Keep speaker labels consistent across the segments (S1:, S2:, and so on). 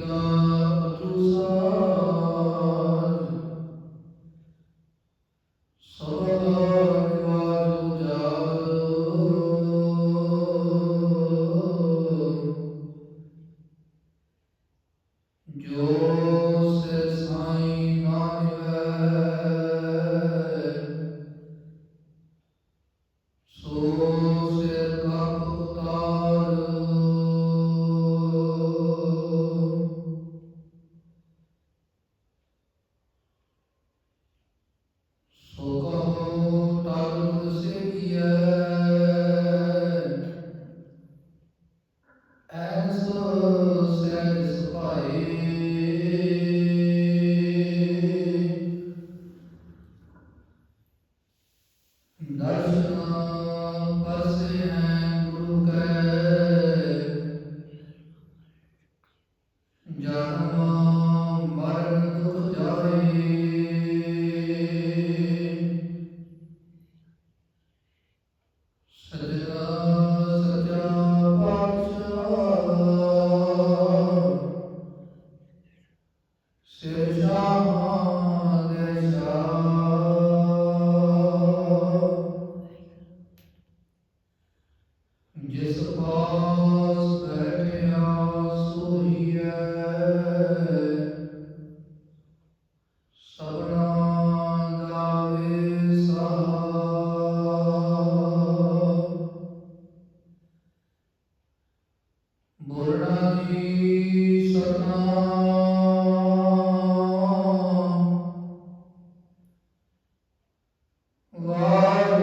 S1: Allah. Krishna, Krishna.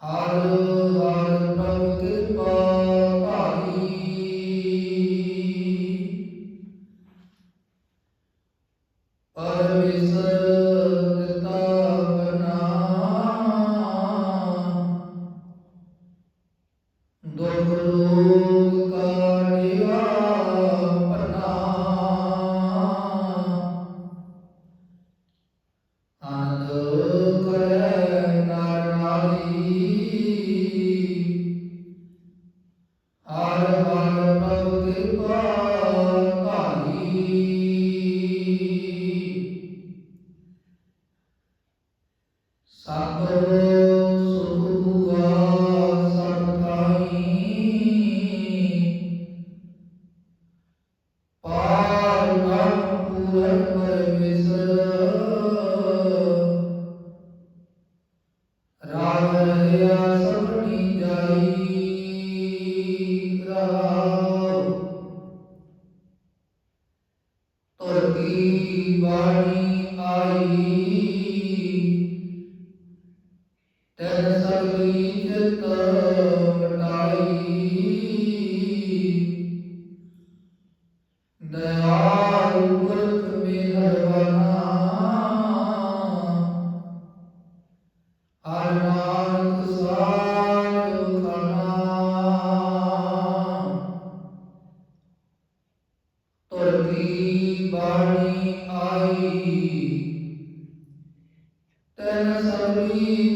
S1: Hallelujah. ਹਰ ਹਰ ਭਗਤ ਪਾਉ ਭਾਗੀ। ਸਤਿ ਅਨੰਤ ਬਾਣੀ ਆਈ? ਤਨ ਸਭੀ